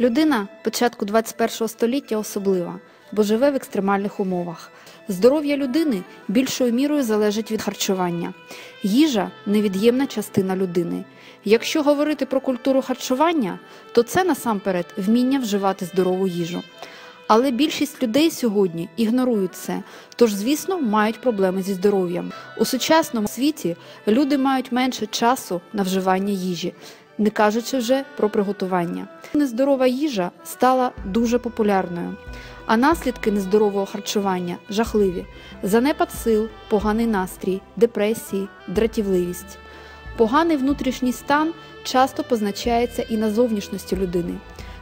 Людина початку 21 століття особлива, бо живе в екстремальних умовах. Здоров'я людини більшою мірою залежить від харчування. Їжа невід'ємна частина людини. Якщо говорити про культуру харчування, то це насамперед вміння вживати здорову їжу. Але більшість людей сьогодні ігнорують це, тож, звісно, мають проблеми зі здоров'ям. У сучасному світі люди мають менше часу на вживання їжі, не кажучи вже про приготування. Нездорова їжа стала дуже популярною, а наслідки нездорового харчування жахливі: занепад сил, поганий настрій, депресії, дратівливість. Поганий внутрішній стан часто позначається і на зовнішності людини: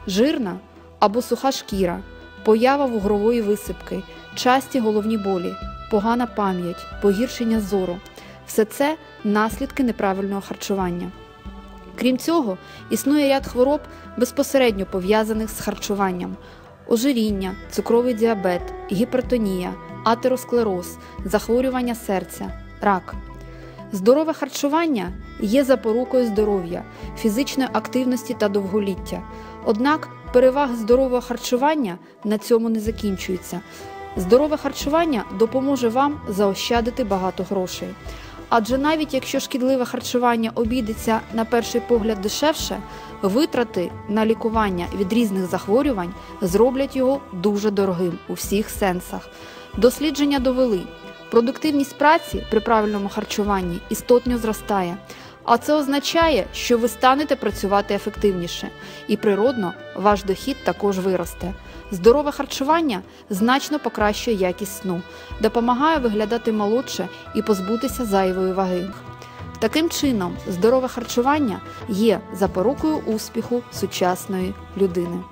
жирна або суха шкіра, поява вугрової висипки, часті головні болі, погана пам'ять, погіршення зору все це наслідки неправильного харчування. Крім цього, існує ряд хвороб, безпосередньо пов'язаних з харчуванням: ожиріння, цукровий діабет, гіпертонія, атеросклероз, захворювання серця, рак. Здорове харчування є запорукою здоров'я, фізичної активності та довголіття. Однак переваги здорового харчування на цьому не закінчуються. Здорове харчування допоможе вам заощадити багато грошей. Адже навіть якщо шкідливе харчування обійдеться на перший погляд дешевше, витрати на лікування від різних захворювань зроблять його дуже дорогим у всіх сенсах. Дослідження довели, продуктивність праці при правильному харчуванні істотно зростає. А це означає, що ви станете працювати ефективніше, і природно ваш дохід також виросте. Здорове харчування значно покращує якість сну, допомагає виглядати молодше і позбутися зайвої ваги. Таким чином, здорове харчування є запорукою успіху сучасної людини.